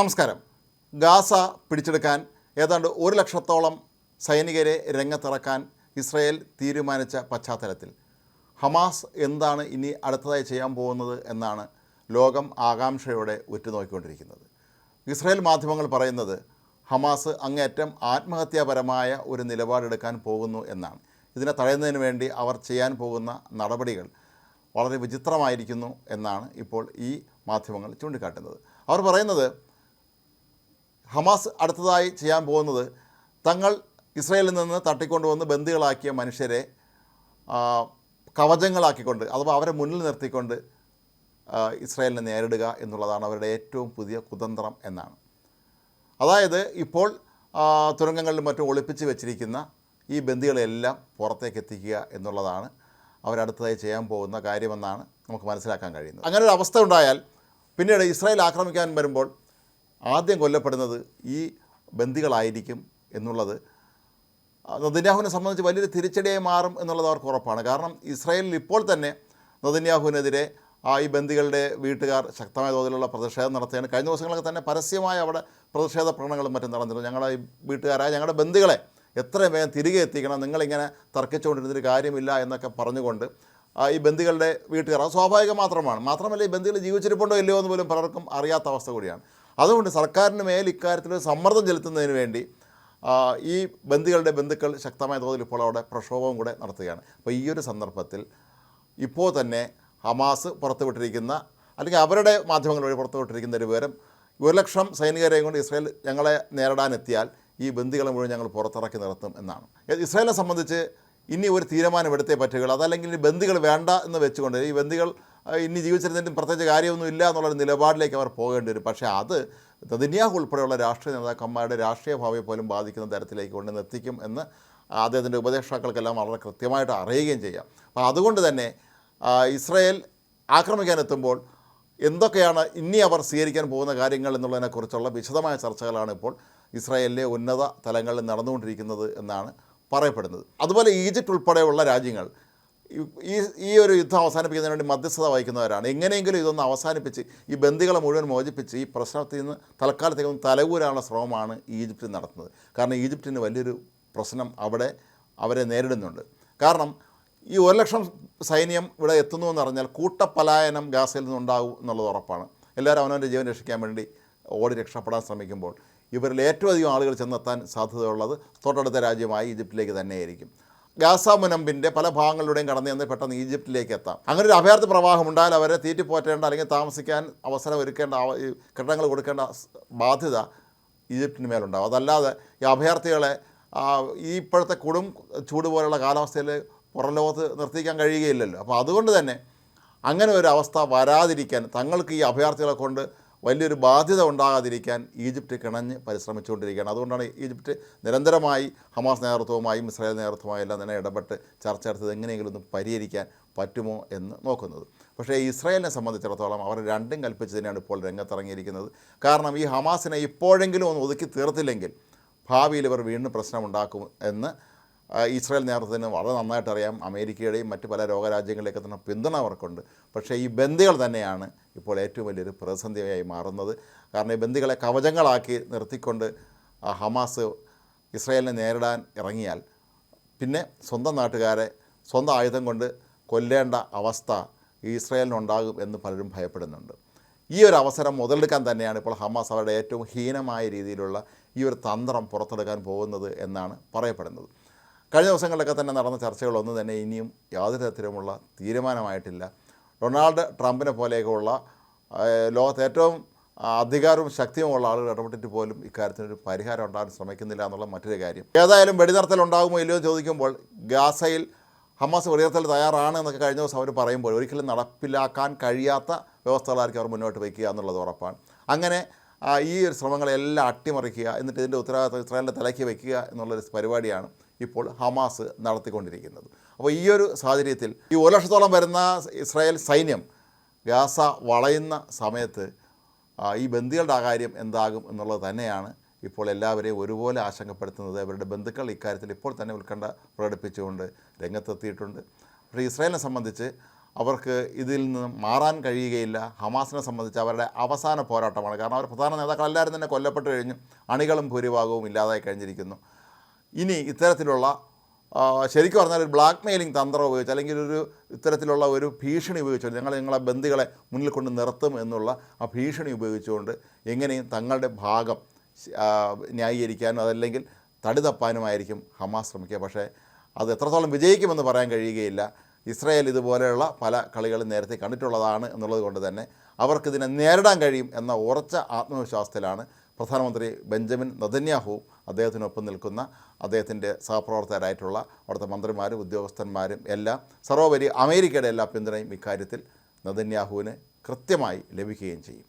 നമസ്കാരം. ഗാസ പിടിച്ചെടുക്കാൻ ഏതാണ്ട് ഒരു ലക്ഷത്തോളം സൈനികരെ രംഗത്തിറക്കാൻ ഇസ്രയേൽ തീരുമാനിച്ച പശ്ചാത്തലത്തിൽ. ഹമാസ് എന്താണ് ഇനി അടുത്തതായി ചെയ്യാൻ പോകുന്നത് എന്നാണ് ലോകം ആകാംക്ഷയോടെ ഉറ്റുനോക്കിക്കൊണ്ടിരിക്കുന്നത്. ഇസ്രയേൽ മാധ്യമങ്ങൾ പറയുന്നത് ഹമാസ് അങ്ങേറ്റം ആത്മഹത്യാപരമായ ഒരു നിലപാടെടുക്കാൻ പോകുന്നു എന്നാണ്. ഇതിനെ തടയുന്നതിന് വേണ്ടി അവർ ചെയ്യാൻ പോകുന്ന നടപടികൾ വളരെ വിചിത്രമായിരിക്കുന്നു എന്നാണ് ഇപ്പോൾ ഈ മാധ്യമങ്ങൾ ചൂണ്ടിക്കാട്ടുന്നത്. അവർ പറയുന്നത് ഹമാസ് അടുത്തതായി ചെയ്യാൻ പോകുന്നത് തങ്ങൾ ഇസ്രയേലിൽ നിന്ന് തട്ടിക്കൊണ്ടുവന്ന് ബന്ദികളാക്കിയ മനുഷ്യരെ കവചങ്ങളാക്കിക്കൊണ്ട് അഥവാ അവരെ മുന്നിൽ നിർത്തിക്കൊണ്ട് ഇസ്രയേലിനെ നേരിടുക എന്നുള്ളതാണ് അവരുടെ ഏറ്റവും പുതിയ കുതന്ത്രം എന്നാണ്. അതായത് ഇപ്പോൾ തുരങ്കങ്ങളിലും മറ്റും ഒളിപ്പിച്ച് വെച്ചിരിക്കുന്ന ഈ ബന്ദികളെല്ലാം പുറത്തേക്ക് എത്തിക്കുക എന്നുള്ളതാണ് അവരടുത്തതായി ചെയ്യാൻ പോകുന്ന കാര്യമെന്നാണ് നമുക്ക് മനസ്സിലാക്കാൻ കഴിയുന്നത്. അങ്ങനെ ഒരു അവസ്ഥ ഉണ്ടായാൽ പിന്നീട് ഇസ്രായേൽ ആക്രമിക്കാൻ വരുമ്പോൾ ആദ്യം കൊല്ലപ്പെടുന്നത് ഈ ബന്ദികളായിരിക്കും എന്നുള്ളത്. നദിന്യാഹുവിനെ സംബന്ധിച്ച് വലിയൊരു തിരിച്ചടിയായി മാറും എന്നുള്ളത് അവർക്ക് ഉറപ്പാണ്. കാരണം ഇസ്രായേലിൽ ഇപ്പോൾ തന്നെ നദിന്യാഹുവിനെതിരെ ആ ഈ ബന്ദികളുടെ വീട്ടുകാർ ശക്തമായ തോതിലുള്ള പ്രതിഷേധം നടത്തുകയാണ്. കഴിഞ്ഞ ദിവസങ്ങളൊക്കെ തന്നെ പരസ്യമായ അവിടെ പ്രതിഷേധ പ്രകടനങ്ങളും മറ്റും നടന്നിരുന്നു. ഞങ്ങളുടെ ഈ വീട്ടുകാരായ ഞങ്ങളുടെ ബന്ദികളെ എത്രയും വേഗം തിരികെ എത്തിക്കണം. നിങ്ങളിങ്ങനെ തർക്കിച്ചുകൊണ്ടിരുന്നൊരു കാര്യമില്ല എന്നൊക്കെ പറഞ്ഞുകൊണ്ട് ഈ ബന്ദികളുടെ വീട്ടുകാർ അത് സ്വാഭാവികം മാത്രമാണ്. മാത്രമല്ല ഈ ബന്ദികൾ ജീവിച്ചിരിപ്പുണ്ടോ ഇല്ലയോ എന്ന് പോലും പലർക്കും അറിയാത്ത അവസ്ഥ കൂടിയാണ്. അതുകൊണ്ട് സർക്കാരിന് മേൽ ഇക്കാര്യത്തിൽ സമ്മർദ്ദം ചെലുത്തുന്നതിന് വേണ്ടി ഈ ബന്ദികളുടെ ബന്ധുക്കൾ ശക്തമായ തോതിൽ ഇപ്പോൾ അവിടെ പ്രക്ഷോഭവും കൂടെ നടത്തുകയാണ്. അപ്പോൾ ഈ ഒരു സന്ദർഭത്തിൽ ഇപ്പോൾ തന്നെ ഹമാസ് പുറത്തുവിട്ടിരിക്കുന്ന അല്ലെങ്കിൽ അവരുടെ മാധ്യമങ്ങൾ വഴി പുറത്തുവിട്ടിരിക്കുന്ന ഒരു വിവരം ഒരു ലക്ഷം സൈനികരെയും കൊണ്ട് ഇസ്രായേൽ ഞങ്ങളെ നേരിടാനെത്തിയാൽ ഈ ബന്ദികളെ മുഴുവൻ ഞങ്ങൾ പുറത്തിറക്കി നിർത്തും എന്നാണ്. ഇസ്രായേലിനെ സംബന്ധിച്ച് ഇനി ഒരു തീരുമാനമെടുത്തേ പറ്റുകയുള്ളൂ. അതല്ലെങ്കിൽ ഈ ബന്ദികൾ വേണ്ട എന്ന് വെച്ചുകൊണ്ട് ഈ ബന്ദികൾ ഇനി ജീവിച്ചിരുന്നതിന്റെ പ്രത്യേകിച്ച് കാര്യമൊന്നും ഇല്ല എന്നുള്ളൊരു നിലപാടിലേക്ക് അവർ പോകേണ്ടി വരും. പക്ഷേ അത് തതിന്യാഹ് ഉൾപ്പെടെയുള്ള രാഷ്ട്രീയ നേതാക്കന്മാരുടെ രാഷ്ട്രീയ ഭാവിയെ പോലും ബാധിക്കുന്ന തരത്തിലേക്ക് കൊണ്ട് എത്തിക്കും എന്ന് അദ്ദേഹത്തിന്റെ ഉപദേഷ്ടാക്കൾക്കെല്ലാം വളരെ കൃത്യമായിട്ട് അറിയുകയും ചെയ്യാം. അപ്പോൾ അതുകൊണ്ട് തന്നെ ഇസ്രയേൽ ആക്രമിക്കാനെത്തുമ്പോൾ എന്തൊക്കെയാണ് ഇനി അവർ സ്വീകരിക്കാൻ പോകുന്ന കാര്യങ്ങൾ എന്നുള്ളതിനെക്കുറിച്ചുള്ള വിശദമായ ചർച്ചകളാണ് ഇപ്പോൾ ഇസ്രായേലിലെ ഉന്നത തലങ്ങളിൽ നടന്നുകൊണ്ടിരിക്കുന്നത് എന്നാണ് പറയപ്പെടുന്നത്. അതുപോലെ ഈജിപ്റ്റ് ഉൾപ്പെടെയുള്ള രാജ്യങ്ങൾ ഈ- ഈ ഒരു യുദ്ധം അവസാനിപ്പിക്കുന്നതിന് വേണ്ടി മധ്യസ്ഥത വഹിക്കുന്നവരാണ്. എങ്ങനെയെങ്കിലും ഇതൊന്ന് അവസാനിപ്പിച്ച് ഈ ബന്ദികളെ മുഴുവൻ മോചിപ്പിച്ച് ഈ പ്രശ്നത്തിൽ നിന്ന് തൽക്കാലത്തേക്ക് ഒന്ന് തലകൂരാനുള്ള ശ്രമമാണ് ഈജിപ്തിൽ നടത്തുന്നത്. കാരണം ഈജിപ്തിന് വലിയൊരു പ്രശ്നം അവിടെ അവരെ നേരിടുന്നുണ്ട്. കാരണം ഈ ഒരു ലക്ഷം സൈന്യം ഇവിടെ എത്തുന്നു എന്ന് പറഞ്ഞാൽ കൂട്ടപലായനം ഗാസയിൽ നിന്നുണ്ടാകും എന്നുള്ളത് ഉറപ്പാണ്. എല്ലാവരും അവനവന്റെ ജീവൻ രക്ഷിക്കാൻ വേണ്ടി ഓടി രക്ഷപ്പെടാൻ ശ്രമിക്കുമ്പോൾ ഇവരിൽ ഏറ്റവും അധികം ആളുകൾ ചെന്നെത്താൻ സാധ്യതയുള്ളത് തൊട്ടടുത്ത രാജ്യമായ ഈജിപ്തിലേക്ക് തന്നെയായിരിക്കും. ഗാസ മുനമ്പിന്റെ പല ഭാഗങ്ങളിലൂടെയും കടന്നു ചെന്ന് പെട്ടെന്ന് ഈജിപ്തിലേക്ക് എത്താം. അങ്ങനെ ഒരു അഭയാർത്ഥി പ്രവാഹം ഉണ്ടായാൽ അവരെ തീറ്റിപ്പോറ്റേണ്ട അല്ലെങ്കിൽ താമസിക്കാൻ അവസരം ഒരുക്കേണ്ട കെട്ടിടങ്ങൾ കൊടുക്കേണ്ട ബാധ്യത ഈജിപ്തിന് മേലുണ്ടാവും. അതല്ലാതെ ഈ അഭയാർത്ഥികളെ ഈ ഇപ്പോഴത്തെ കൊടും ചൂട് പോലുള്ള കാലാവസ്ഥയിൽ പുറം ലോകത്ത് നിർത്തിക്കാൻ കഴിയുകയില്ലല്ലോ. അപ്പോൾ അതുകൊണ്ട് തന്നെ അങ്ങനെ ഒരു അവസ്ഥ വരാതിരിക്കാൻ തങ്ങൾക്ക് ഈ അഭയാർത്ഥികളെ കൊണ്ട് വലിയൊരു ബാധ്യത ഉണ്ടാകാതിരിക്കാൻ ഈജിപ്റ്റ് കിണഞ്ഞ് പരിശ്രമിച്ചുകൊണ്ടിരിക്കുകയാണ്. അതുകൊണ്ടാണ് ഈജിപ്റ്റ് നിരന്തരമായി ഹമാസ് നേതൃത്വവുമായും ഇസ്രായേൽ നേതൃത്വമായും എല്ലാം തന്നെ ഇടപെട്ട് ചർച്ച നടത്തിയത് എങ്ങനെയെങ്കിലും ഒന്ന് പരിഹരിക്കാൻ പറ്റുമോ എന്ന് നോക്കുന്നത്. പക്ഷേ ഇസ്രായേലിനെ സംബന്ധിച്ചിടത്തോളം അവർ രണ്ടും കൽപ്പിച്ച് തന്നെയാണ് ഇപ്പോൾ രംഗത്തിറങ്ങിയിരിക്കുന്നത്. കാരണം ഈ ഹമാസിനെ ഇപ്പോഴെങ്കിലും ഒന്ന് ഒതുക്കി തീർത്തില്ലെങ്കിൽ ഭാവിയിൽ ഇവർ വീണ്ടും പ്രശ്നമുണ്ടാക്കും എന്ന് ഇസ്രായേൽ നേതൃത്വത്തിന് വളരെ നന്നായിട്ട് അറിയാം. അമേരിക്കയുടെയും മറ്റ് പല ലോകരാജ്യങ്ങളിലേക്ക് തന്നെ പിന്തുണ അവർക്കുണ്ട്. പക്ഷേ ഈ ബന്ദികൾ തന്നെയാണ് ഇപ്പോൾ ഏറ്റവും വലിയൊരു പ്രതിസന്ധിയായി മാറുന്നത്. കാരണം ഈ ബന്ദികളെ കവചങ്ങളാക്കി നിർത്തിക്കൊണ്ട് ഹമാസ് ഇസ്രായേലിനെ നേരിടാൻ ഇറങ്ങിയാൽ പിന്നെ സ്വന്തം നാട്ടുകാരെ സ്വന്തം ആയുധം കൊണ്ട് കൊല്ലേണ്ട അവസ്ഥ ഇസ്രായേലിനുണ്ടാകും എന്ന് പലരും ഭയപ്പെടുന്നുണ്ട്. ഈ ഒരു അവസരം മുതലെടുക്കാൻ തന്നെയാണ് ഇപ്പോൾ ഹമാസ് അവരുടെ ഏറ്റവും ഹീനമായ രീതിയിലുള്ള ഈ ഒരു തന്ത്രം പുറത്തെടുക്കാൻ പോകുന്നത് എന്നാണ് പറയപ്പെടുന്നത്. കഴിഞ്ഞ ദിവസങ്ങളിലൊക്കെ തന്നെ നടന്ന ചർച്ചകളൊന്നും തന്നെ ഇനിയും യാതൊരു തരത്തിലുമുള്ള തീരുമാനമായിട്ടില്ല. ഡൊണാൾഡ് ട്രംപിനെ പോലെയൊക്കെയുള്ള ലോകത്ത് ഏറ്റവും അധികാരവും ശക്തിയുമുള്ള ആളുകൾ ഇടപെട്ടിട്ട് പോലും ഇക്കാര്യത്തിനൊരു പരിഹാരം ഉണ്ടാകാൻ ശ്രമിക്കുന്നില്ല എന്നുള്ള മറ്റൊരു കാര്യം. ഏതായാലും വെടിനിർത്തൽ ഉണ്ടാകുമോ ഇല്ലയോ ചോദിക്കുമ്പോൾ ഗാസയിൽ ഹമാസ് വെടിനിർത്തൽ തയ്യാറാണ് എന്നൊക്കെ കഴിഞ്ഞ ദിവസം അവർ പറയുമ്പോൾ ഒരിക്കലും നടപ്പിലാക്കാൻ കഴിയാത്ത വ്യവസ്ഥകളായിരിക്കും അവർ മുന്നോട്ട് വയ്ക്കുക എന്നുള്ളത് ഉറപ്പാണ്. അങ്ങനെ ഈ ഒരു ശ്രമങ്ങളെല്ലാം അട്ടിമറിക്കുക എന്നിട്ട് ഇതിന്റെ ഉത്തരവാദിത്വം ഇസ്രായേലിന്റെ തലയ്ക്ക് വയ്ക്കുക എന്നുള്ളൊരു പരിപാടിയാണ് ഇപ്പോൾ ഹമാസ് നടത്തിക്കൊണ്ടിരിക്കുന്നത്. അപ്പോൾ ഈ ഒരു സാഹചര്യത്തിൽ ഈ ഒരു ലക്ഷത്തോളം വരുന്ന ഇസ്രായേൽ സൈന്യം ഗാസ വളയുന്ന സമയത്ത് ഈ ബന്ദികളുടെ കാര്യം എന്താകും എന്നുള്ളത് തന്നെയാണ് ഇപ്പോൾ എല്ലാവരെയും ഒരുപോലെ ആശങ്കപ്പെടുത്തുന്നത്. അവരുടെ ബന്ധുക്കൾ ഇക്കാര്യത്തിൽ ഇപ്പോൾ തന്നെ ഉത്കണ്ഠ പ്രകടിപ്പിച്ചുകൊണ്ട് രംഗത്തെത്തിയിട്ടുണ്ട്. പക്ഷേ ഇസ്രായേലിനെ സംബന്ധിച്ച് അവർക്ക് ഇതിൽ നിന്ന് മാറാൻ കഴിയുകയില്ല. ഹമാസിനെ സംബന്ധിച്ച് അവരുടെ അവസാന പോരാട്ടമാണ്. കാരണം അവർ പ്രധാന നേതാക്കളെല്ലാവരും തന്നെ കൊല്ലപ്പെട്ട് കഴിഞ്ഞു. അണികളും ഭൂരിഭാഗവും ഇല്ലാതായി കഴിഞ്ഞിരിക്കുന്നു. ഇനി ഇത്തരത്തിലുള്ള ശരിക്കും പറഞ്ഞാൽ ഒരു ബ്ലാക്ക് മെയിലിംഗ് തന്ത്രം ഉപയോഗിച്ച് അല്ലെങ്കിൽ ഒരു ഇത്തരത്തിലുള്ള ഒരു ഭീഷണി ഉപയോഗിച്ചുകൊണ്ട് ഞങ്ങൾ നിങ്ങളെ ബന്ധികളെ മുന്നിൽ കൊണ്ട് നിർത്തും എന്നുള്ള ആ ഭീഷണി ഉപയോഗിച്ചുകൊണ്ട് എങ്ങനെയും തങ്ങളുടെ ഭാഗം ന്യായീകരിക്കാനും അതല്ലെങ്കിൽ തടി തപ്പാനുമായിരിക്കും ഹമാസ് ശ്രമിക്കുക. പക്ഷേ അത് എത്രത്തോളം വിജയിക്കുമെന്ന് പറയാൻ കഴിയുകയില്ല. ഇസ്രായേൽ ഇതുപോലെയുള്ള പല കളികളും നേരത്തെ കണ്ടിട്ടുള്ളതാണ് എന്നുള്ളത് കൊണ്ട് തന്നെ അവർക്കിതിനെ നേരിടാൻ കഴിയും എന്ന ഉറച്ച ആത്മവിശ്വാസത്തിലാണ് പ്രധാനമന്ത്രി ബെഞ്ചമിൻ നദന്യാഹുവും അദ്ദേഹത്തിനൊപ്പം നിൽക്കുന്ന അദ്ദേഹത്തിന്റെ സഹപ്രവർത്തകരായിട്ടുള്ള അവിടുത്തെ മന്ത്രിമാരും ഉദ്യോഗസ്ഥന്മാരും എല്ലാം സർവോപരി അമേരിക്കയുടെ എല്ലാ പിന്തുണയും ഇക്കാര്യത്തിൽ നദന്യാഹുവിന് കൃത്യമായി ലഭിക്കുകയും ചെയ്യും.